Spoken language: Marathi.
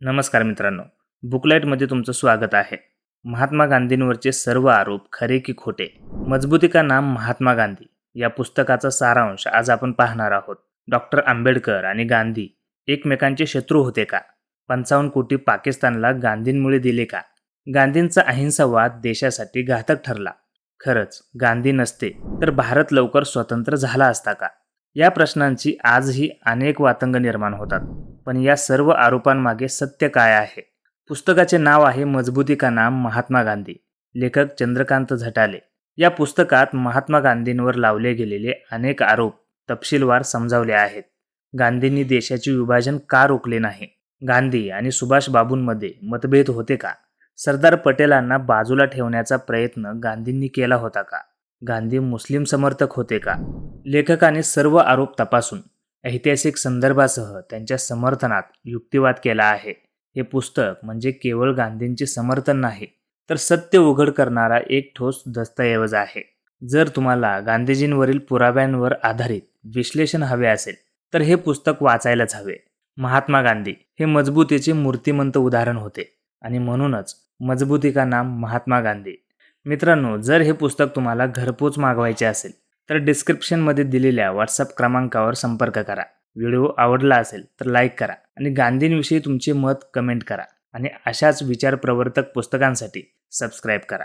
नमस्कार मित्रांनो बुकलाईटमध्ये तुमचं स्वागत आहे. महात्मा गांधींवरचे सर्व आरोप खरे की खोटे मजबूती का नाम महात्मा गांधी या पुस्तकाचा सारांश आज आपण पाहणार आहोत. डॉक्टर आंबेडकर आणि गांधी एकमेकांचे शत्रू होते का? पंचावन्न कोटी पाकिस्तानला गांधींमुळे दिले का? गांधींचा अहिंसावाद देशासाठी घातक ठरला. खरंच गांधी नसते तर भारत लवकर स्वतंत्र झाला असता का? या प्रश्नांची आजही अनेक वातंग निर्माण होतात. पण या सर्व आरोपांमागे सत्य काय आहे? पुस्तकाचे नाव आहे मजबूती का नाम महात्मा गांधी. लेखक चंद्रकांत झटाले. या पुस्तकात महात्मा गांधींवर लावले गेलेले अनेक आरोप तपशीलवार समजावले आहेत. गांधींनी देशाचे विभाजन का रोखले नाही? गांधी आणि सुभाष बाबूंमध्ये मतभेद होते का? सरदार पटेलांना बाजूला ठेवण्याचा प्रयत्न गांधींनी केला होता का? गांधी मुस्लिम समर्थक होते का? लेखकाने सर्व आरोप तपासून ऐतिहासिक संदर्भासह त्यांच्या समर्थनात युक्तिवाद केला आहे. हे पुस्तक म्हणजे केवळ गांधींचे समर्थन नाही तर सत्य उघड करणारा एक ठोस दस्तऐवज आहे. जर तुम्हाला गांधीजींवरील पुराव्यांवर आधारित विश्लेषण हवे असेल तर हे पुस्तक वाचायलाच हवे. महात्मा गांधी हे मजबूतीचे मूर्तिमंत उदाहरण होते आणि म्हणूनच मजबूती का नाम महात्मा गांधी. मित्रांनो जर हे पुस्तक तुम्हाला घरपोच मागवायचे असेल तर डिस्क्रिप्शनमध्ये दिलेल्या व्हॉट्सअप क्रमांकावर संपर्क करा. व्हिडिओ आवडला असेल तर लाईक करा आणि गांधींविषयी तुमचे मत कमेंट करा आणि अशाच विचारप्रवर्तक पुस्तकांसाठी सबस्क्राईब करा.